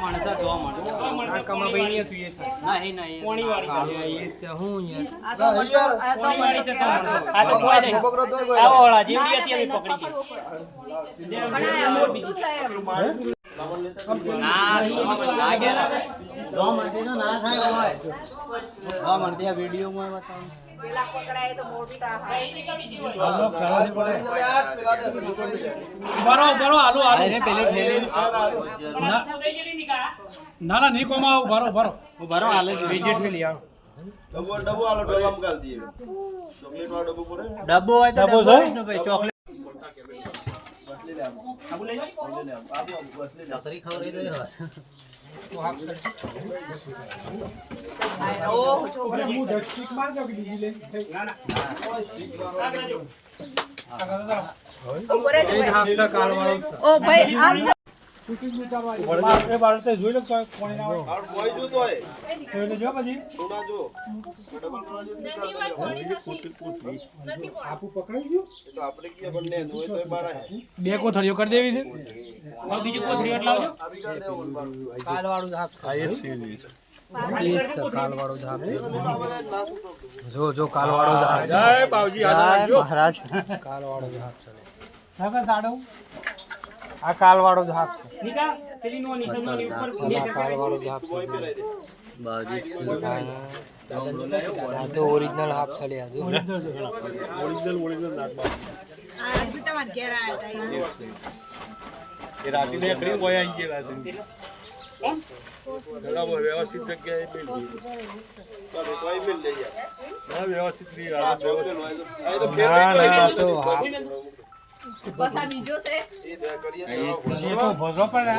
માણસા જોવા મળે આ કમાભાઈ નહીં હતું એ છે. ના નહીં પોણી વાળી છે. એ હું યાર. આ તો આ તો વાળી છે. આ તો કોઈ નહીં. આવો વાળા જેવડી હતી એવી પકડી ગઈ. પણ આ મોટું સાહેબ ના ના ઘેર આવે. જોવા મળતી તો ના થાય હોય. જોવા મળતી આ વિડીયોમાં બતાવો પેલા પકડાય તો મોટા બરો બરો હાલો હાલો. અરે પેલી ઠેલી ના ના નહીં કોમાં આવું બરો બરો. ઉભારો હાલે આવો. ડબ્બો ડબ્બો ગાલ ચોકલેટ વાળો ડબ્બો હોય તો ડબ્બો ડબ્બો છે? જ ને ભાઈ ચોકલેટ છત્રી ખવડાવી દે હવે. ઓહ જો ઉપર જ એ જ હાફસા કાળવાળો છે. ઓ ભાઈ આમ એ બાળક જોઈ લો કોણી ના હોય. આડ કોઈ જોતો હોય જોઈ લેજો પછી સોના જો ડબલ વાળો જો. પકડાઈ ગયું? તો આપણે કે બંને હોય તો એ બારા હે. બે કોથળીઓ કરી દેવી છે. બીજું એટલે બાર કાળવાળું જ છે. જ જો જો જ. જય બાવજી મહારાજ. જ. સાડો આ કાલવાળો જ છે. નિકા પેલી નો નિશાન નો ઉપર બે આ કાળવાળો જ હાફસા. આ તો ઓરિજિનલ હાફસા લ્યા જો. આ બી તમારા ઘેર આયા હતા એ રાતી ને એકડી હોય આવી ગયા રાતે બરાબર વ્યવસ્થિત જગ્યાએ બેલ ચાલો તો અહીં મિલ લઈ વ્યવસ્થિત બસ આ બીજો છે. એ તો એ પડે